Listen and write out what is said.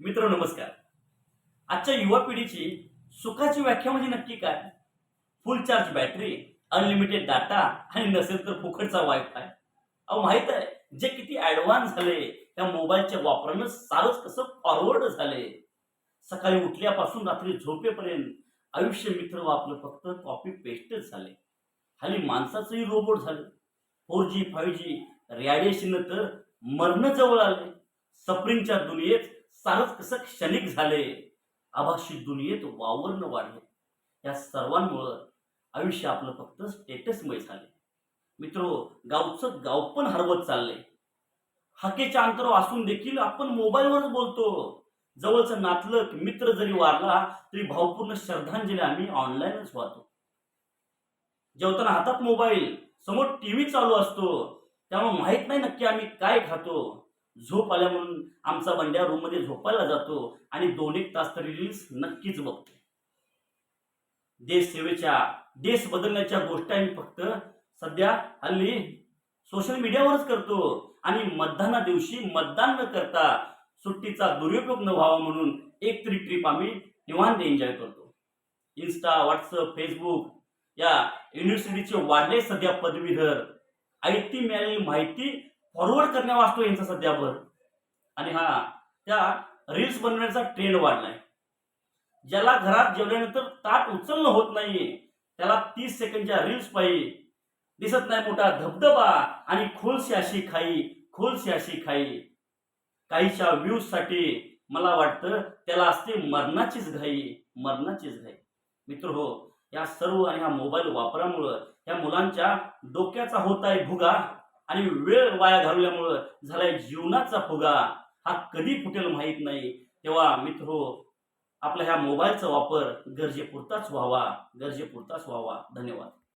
मित्र नमस्कार. आजच्या युवा पिढीची सुखाची व्याख्या म्हणजे नक्की काय? Full charge battery unlimited data आणि नसेल तर फुकटचा वायफाय अहो माहीत आहे जे किती ऍडव्हान्स झाले त्या मोबाईलच्या वापरानं सारंच कसं फॉरवर्ड झाले. सकाळी उठल्यापासून रात्री झोपेपर्यंत आयुष्य मित्र आपलं फक्त कॉपी पेस्टच झाले. हल्ली माणसाचंही रोबोट झालं. Four G five G radiation तर मरण जवळ आले. सप्रिंगच्या दुनियेत सारच कसं क्षणिक झाले. आभासी दुनियेत वावरणं वाढले. या सर्वांमुळं आयुष्य आपलं फक्त स्टेटसमय झाले. मित्रो गावचं गाव पण हरवत चाललंय. हाकेच्या अंतर असून देखील आपण मोबाईलवरच बोलतो. जवळचं नातलग मित्र जरी वारला तरी भावपूर्ण श्रद्धांजली आम्ही ऑनलाईनच वाहतो. जेवताना हातात मोबाईल समोर टीव्ही चालू असतो. त्यामुळे माहीत नाही नक्की आम्ही काय खातो. झोप आल्या म्हणून आमचा बंड्या रूममध्ये झोपायला जातो आणि दोन एक तास तरी रील्स नक्कीच बघतो. देश सेवेच्या देश बदलण्याच्या गोष्टी आम्ही फक्त सध्या हल्ली सोशल मीडियावरच करतो. आणि मतदाना दिवशी मतदान न करता सुट्टीचा दुरुपयोग न व्हावा म्हणून एक तरी ट्रिप आम्ही निवांत एन्जॉय करतो. इन्स्टा व्हॉट्सअप फेसबुक या युनिव्हर्सिटीचे वाढले सध्या पदवीधर. आयती मिळालेली माहिती फॉरवर्ड करण्या वाचतो यांचा सध्या भर. आणि हा त्या रील्स बनवण्याचा ट्रेंड वाढलाय. ज्याला घरात जेवल्यानंतर ताट उचलणं होत नाहीये त्याला तीस सेकंडच्या रील्स पाहिजे. दिसत नाही मोठा धबधबा आणि खोलशी अशी खाई खोलशी अशी खाई. काहीच्या व्ह्यूजसाठी मला वाटतं त्याला असते मरणाचीच घाई मरणाचीच घाई. मित्र हो या सर्व आणि ह्या मोबाईल वापरामुळं या मुलांच्या डोक्याचा होत आहे भुगा. आणि वेळ वाया घालवल्यामुळं झालाय जीवनाचा फुगा. हा कधी फुटेल माहीत नाही. तेव्हा मित्र आपला आपल्या ह्या मोबाईलचा वापर गरजेपुरताच व्हावा. गरजेपुरताच व्हावा. धन्यवाद.